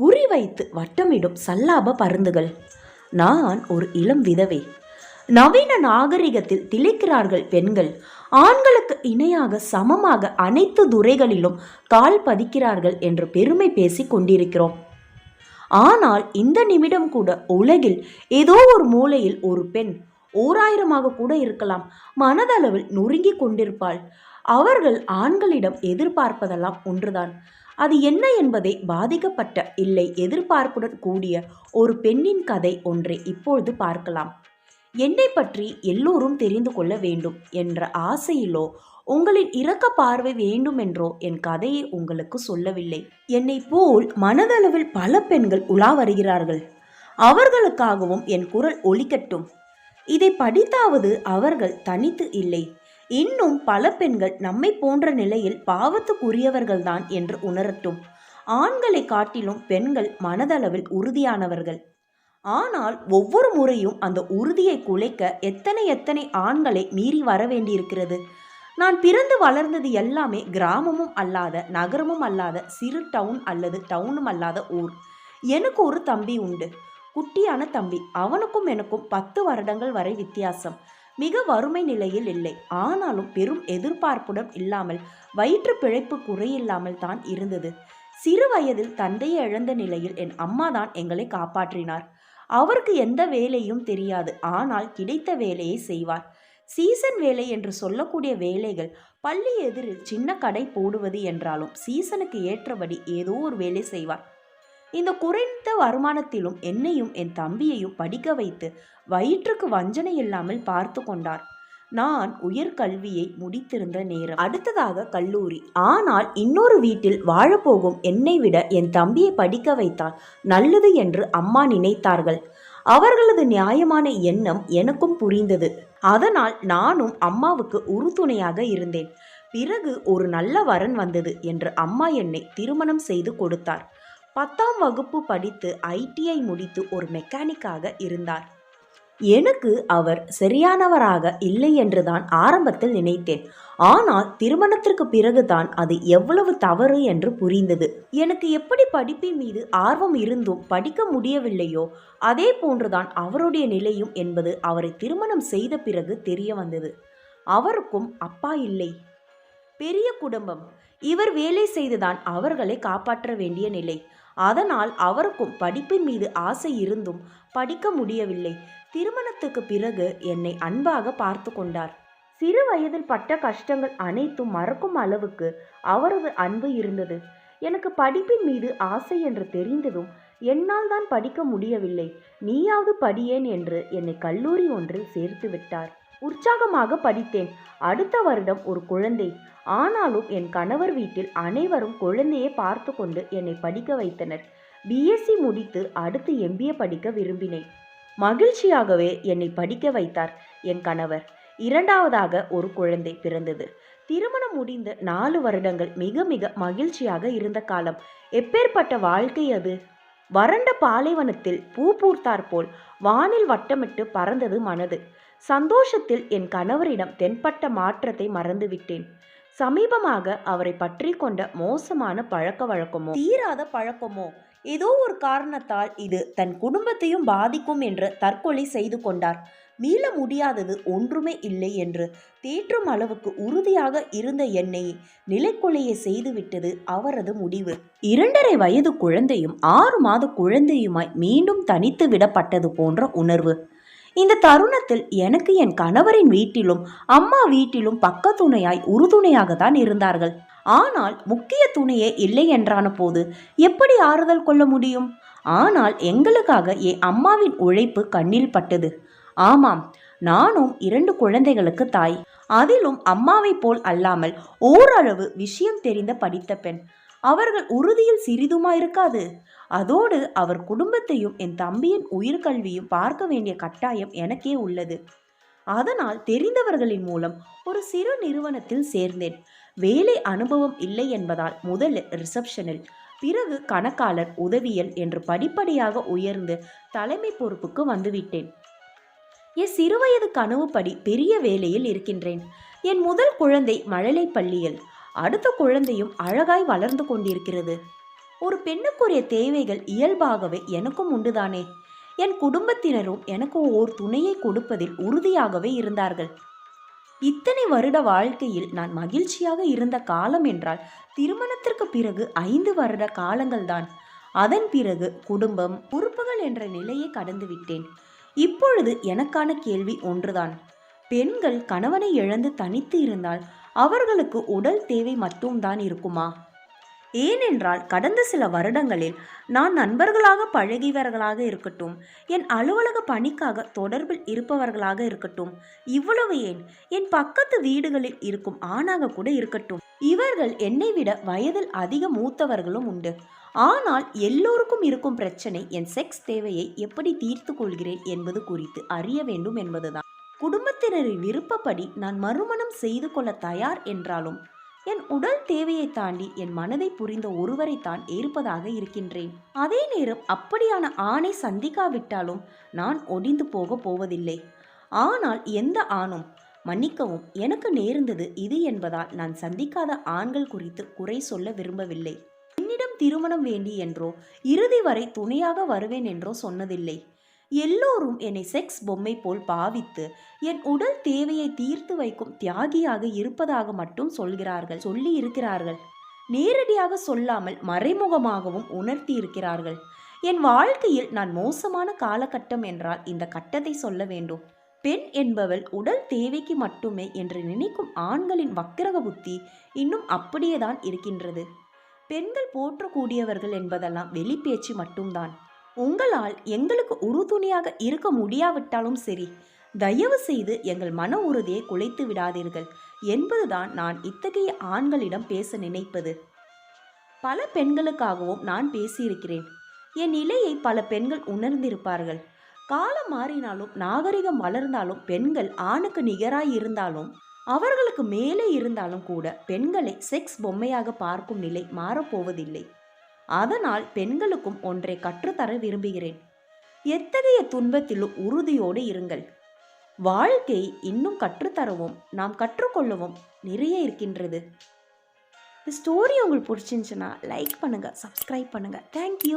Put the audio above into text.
குறிவைத்து வட்டமிடும் சல்லாப பருந்துகள். நான் ஒரு இளம் விதவை. நவீன நாகரிகத்தில் திளைக்கிறார்கள் பெண்கள். ஆண்களுக்கு இணையாக சமமாக அனைத்து துறைகளிலும் கால் பதிக்கிறார்கள் என்று பெருமை பேசிக் கொண்டிருக்கிறோம். ஆனால் இந்த நிமிடம் கூட உலகில் ஏதோ ஒரு மூலையில் ஒரு பெண் ஓராயிரமாக கூட இருக்கலாம். மனதளவில் நொறுங்கி கொண்டிருப்பாள். அவர்கள் ஆண்களிடம் எதிர்பார்ப்பதெல்லாம் ஒன்றுதான். அது என்ன என்பதை பாதிக்கப்பட்ட இல்லை எதிர்பார்ப்புடன் கூடிய ஒரு பெண்ணின் கதை ஒன்றை இப்பொழுது பார்க்கலாம். என்னை பற்றி எல்லோரும் தெரிந்து கொள்ள வேண்டும் என்ற ஆசையிலோ உங்களின் இரக்க பார்வை வேண்டுமென்றோ என் கதையை உங்களுக்கு சொல்லவில்லை. என்னை போல் மனதளவில் பல பெண்கள் உலா வருகிறார்கள். அவர்களுக்காகவும் என் குரல் ஒலிக்கட்டும். இதை படித்தாவது அவர்கள் தனித்து இல்லை. இன்னும் பல பெண்கள் நம்மை போன்ற நிலையில் பாவத்துக்குரியவர்கள்தான் என்று உணரட்டும். ஆண்களை காட்டிலும் பெண்கள் மனதளவில் உறுதியானவர்கள். ஆனால் ஒவ்வொரு முறையும் அந்த உறுதியை குலைக்க எத்தனை எத்தனை ஆண்களை மீறி வர வேண்டியிருக்கிறது. நான் பிறந்து வளர்ந்தது எல்லாமே கிராமமும் அல்லாத நகரமும் அல்லாத சிறு டவுன் அல்லது டவுனும் அல்லாத ஊர். எனக்கு ஒரு தம்பி உண்டு. குட்டியான தம்பி. அவனுக்கும் எனக்கும் பத்து வருடங்கள் வரை வித்தியாசம். மிக வறுமை நிலையில் இல்லை. ஆனாலும் பெரும் எதிர்பார்ப்புடன் இல்லாமல் வயிற்று பிழைப்பு குறையில்லாமல் தான் இருந்தது. சிறு வயதில் தந்தையை இழந்த நிலையில் என் அம்மா தான் எங்களை காப்பாற்றினார். அவருக்கு எந்த வேலையும் தெரியாது. ஆனால் கிடைத்த வேலையை செய்வார். சீசன் வேலை என்று சொல்லக்கூடிய வேலைகள் பள்ளி எதிரில் சின்ன கடை போடுவது என்றாலும் சீசனுக்கு ஏற்றபடி ஏதோ ஒரு வேலை செய்வார். இந்த குறைந்த வருமானத்திலும் என்னையும் என் தம்பியையும் படிக்க வைத்து வயிற்றுக்கு வஞ்சனை இல்லாமல் பார்த்து கொண்டார். நான் உயர்கல்வியை முடித்திருந்த நேரம். அடுத்ததாக கல்லூரி. ஆனால் இன்னொரு வீட்டில் வாழப்போகும் என்னை விட என் தம்பியை படிக்க வைத்தால் நல்லது என்று அம்மா நினைத்தார்கள். அவர்களது நியாயமான எண்ணம் எனக்கும் புரிந்தது. அதனால் நானும் அம்மாவுக்கு உறுதுணையாக இருந்தேன். பிறகு ஒரு நல்ல வரன் வந்தது என்று அம்மா என்னை திருமணம் செய்து கொடுத்தார். பத்தாம் வகுப்பு படித்து ஐடிஐ முடித்து ஒரு மெக்கானிக்காக இருந்தார். எனக்கு அவர் சரியானவராக இல்லை என்றுதான் ஆரம்பத்தில் நினைத்தேன். ஆனால் திருமணத்திற்கு பிறகுதான் அது எவ்வளவு தவறு என்று புரிந்தது. எனக்கு எப்படி படிப்பின் மீது ஆர்வம் இருந்தும் படிக்க முடியவில்லையோ அதே போன்றுதான் அவருடைய நிலையும் என்பது அவரை திருமணம் செய்த பிறகு தெரிய வந்தது. அவருக்கும் அப்பா இல்லை. பெரிய குடும்பம். இவர் வேலை செய்துதான் அவர்களை காப்பாற்ற வேண்டிய நிலை. அதனால் அவருக்கும் படிப்பின் மீது ஆசை இருந்தும் படிக்க முடியவில்லை. திருமணத்துக்கு பிறகு என்னை அன்பாக பார்த்து கொண்டார். சிறு வயதில் பட்ட கஷ்டங்கள் அனைத்தும் மறக்கும் அளவுக்கு அவரது அன்பு இருந்தது. எனக்கு படிப்பின் மீது ஆசை என்று தெரிந்ததும் என்னால் தான் படிக்க முடியவில்லை. நீயாவது படியேன் என்று என்னை கல்லூரி ஒன்றில் சேர்த்து விட்டார். உற்சாகமாக படித்தேன். அடுத்த வருடம் ஒரு குழந்தை. ஆனாலும் என் கணவர் வீட்டில் அனைவரும் குழந்தையை பார்த்து கொண்டு என்னை படிக்க வைத்தனர். பிஎஸ்சி முடித்து அடுத்து எம்பிஏ படிக்க விரும்பினேன். மகிழ்ச்சியாகவே என்னை படிக்க வைத்தார் என் கணவர். இரண்டாவதாக ஒரு குழந்தை பிறந்தது. திருமணம் முடிந்த நாலு வருடங்கள் மிக மிக மகிழ்ச்சியாக இருந்த காலம். எப்பேற்பட்ட வாழ்க்கை அது? வறண்ட பாலைவனத்தில் பூ பூர்த்தாற் போல் வானில் வட்டமிட்டு பறந்தது மனது. சந்தோஷத்தில் என் கணவரிடம் தென்பட்ட மாற்றத்தை மறந்துவிட்டேன். சமீபமாக அவரை பற்றி கொண்ட மோசமான பழக்க வழக்கமோ தீராத பழக்கமோ ஏதோ ஒரு காரணத்தால் இது தன் குடும்பத்தையும் பாதிக்கும் என்று தற்கொலை செய்து கொண்டார். மீள முடியாதது ஒன்றுமே இல்லை என்று தேற்றும் அளவுக்கு உறுதியாக இருந்த என்னை நிலைக்கொலையை செய்துவிட்டது அவரது முடிவு. இரண்டரை வயது குழந்தையும் ஆறு மாத குழந்தையுமாய் மீண்டும் தனித்து விடப்பட்டது போன்ற உணர்வு. இந்த தருணத்தில் எனக்கு என் கணவரின் வீட்டிலும் அம்மா வீட்டிலும் பக்கத்துணையாய் உறுதுணையாக தான் இருந்தார்கள். ஆனால் முக்கிய துணையே இல்லை என்றான போது எப்படி ஆறுதல் கொள்ள முடியும்? ஆனால் எங்களுக்காக என் அம்மாவின் உழைப்பு கண்ணில் பட்டது. ஆமாம் நானும் இரண்டு குழந்தைகளுக்கு தாய். அதிலும் அம்மாவைப் போல் அல்லாமல் ஓரளவு விஷயம் தெரிந்த படித்த பெண். அவர்கள் உறுதியில் சிறிதுமா இருக்காது. அதோடு அவர் குடும்பத்தையும் என் தம்பியின் உயிர்கல்வியும் பார்க்க வேண்டிய கட்டாயம் எனக்கே உள்ளது. அதனால் தெரிந்தவர்களின் மூலம் ஒரு சிறு நிறுவனத்தில் சேர்ந்தேன். வேலை அனுபவம் இல்லை என்பதால் முதலில் ரிசப்ஷனில் பிறகு கணக்காளர் உதவியல் என்று படிப்படியாக உயர்ந்து தலைமை பொறுப்புக்கு வந்துவிட்டேன். என் சிறுவயது கனவுப்படி பெரிய வேலையில் இருக்கின்றேன். என் முதல் குழந்தை மழலை பள்ளியில் அடுத்த குழந்தையும் அழகாய் வளர்ந்து கொண்டிருக்கிறது. ஒரு பெண்ணுக்குரிய தேவைகள் இயல்பாகவே எனக்கும் உண்டுதானே? என் குடும்பத்தினரும் எனக்கு ஓர் துணையை கொடுப்பதில் உறுதியாகவே இருந்தார்கள். இத்தனை வருட வாழ்க்கையில் நான் மகிழ்ச்சியாக இருந்த காலம் என்றால் திருமணத்திற்கு பிறகு ஐந்து வருட காலங்கள்தான். அதன் பிறகு குடும்பம் பொறுப்புகள் என்ற நிலையை கடந்து விட்டேன் இப்பொழுது எனக்கான கேள்வி ஒன்றுதான். பெண்கள் கணவனை இழந்து தனித்து இருந்தால் அவர்களுக்கு உடல் தேவை மட்டும்தான் இருக்குமா? ஏனென்றால் கடந்த சில வருடங்களில் நான் நண்பர்களாக பழகியவர்களாக இருக்கட்டும் என் அலுவலக பணிக்காக தொடர்பில் இருப்பவர்களாக இருக்கட்டும் இவ்வளவு ஏன்? என் பக்கத்து வீடுகளில் இருக்கும் ஆணாக கூட இருக்கட்டும். இவர்கள் என்னை விட வயதில் அதிக மூத்தவர்களும் உண்டு. ஆனால் எல்லோருக்கும் இருக்கும் பிரச்சனை என் செக்ஸ் தேவையை எப்படி தீர்த்து கொள்கிறேன் என்பது குறித்து அறிய வேண்டும் என்பதுதான். குடும்பத்தினரின் விருப்பப்படி நான் மறுமணம் செய்து கொள்ள தயார் என்றாலும் என் உடல் தேவையை தாண்டி என் மனதை புரிந்த ஒருவரைத்தான் ஏற்பதாக இருக்கின்றேன். அதே நேரம் அப்படியான ஆணை சந்திக்காவிட்டாலும் நான் ஒடிந்து போக போவதில்லை. ஆனால் எந்த ஆணும் மன்னிக்கவும் எனக்கு நேர்ந்தது இது என்பதால் நான் சந்திக்காத ஆண்கள் குறித்து குறை சொல்ல விரும்பவில்லை. என்னிடம் திருமணம் வேண்டி என்றோ இறுதி வரை துணையாக வருவேன் என்றோ சொன்னதில்லை. எல்லோரும் என்னை செக்ஸ் பொம்மை போல் பாவித்து என் உடல் தேவையை தீர்த்து வைக்கும் தியாகியாக இருப்பதாக மட்டும் சொல்கிறார்கள் சொல்லி இருக்கிறார்கள் நேரடியாக சொல்லாமல் மறைமுகமாகவும் உணர்த்தி இருக்கிறார்கள் என் வாழ்க்கையில் நான் மோசமான காலகட்டம் என்றால் இந்த கட்டத்தை சொல்ல வேண்டும். பெண் என்பவள் உடல் தேவைக்கு மட்டுமே என்று நினைக்கும் ஆண்களின் வக்கிரக புத்தி இன்னும் அப்படியேதான் இருக்கின்றது. பெண்கள் போற்றக்கூடியவர்கள் என்பதெல்லாம் வெளிப்பேச்சு மட்டும்தான். உங்களால் எங்களுக்கு உறுதுணையாக இருக்க முடியாவிட்டாலும் சரி தயவு செய்து எங்கள் மன உறுதியை குலைத்து விடாதீர்கள். என்பதுதான் நான் இத்தகைய ஆண்களிடம் பேச நினைப்பது. பல பெண்களுக்காகவும் நான் பேசியிருக்கிறேன். என் நிலையை பல பெண்கள் உணர்ந்திருப்பார்கள். காலம் மாறினாலும் நாகரிகம் வளர்ந்தாலும் பெண்கள் ஆணுக்கு நிகராய் இருந்தாலும் அவர்களுக்கு மேலே இருந்தாலும் கூட பெண்களை செக்ஸ் பொம்மையாக பார்க்கும் நிலை மாறப்போவதில்லை. அதனால் பெண்களுக்கும் ஒன்றை கற்றுத்தர விரும்புகிறேன். எத்தகைய துன்பத்திலும் உறுதியோடு இருங்கள். வாழ்க்கை இன்னும் கற்றுத்தரவும் நாம் கற்றுக்கொள்ளவும் நிறைய இருக்கின்றது. இந்த ஸ்டோரி உங்களுக்கு பிடிச்சிருந்துச்சுன்னா லைக் பண்ணுங்கள் சப்ஸ்கிரைப் பண்ணுங்கள் தேங்க்யூ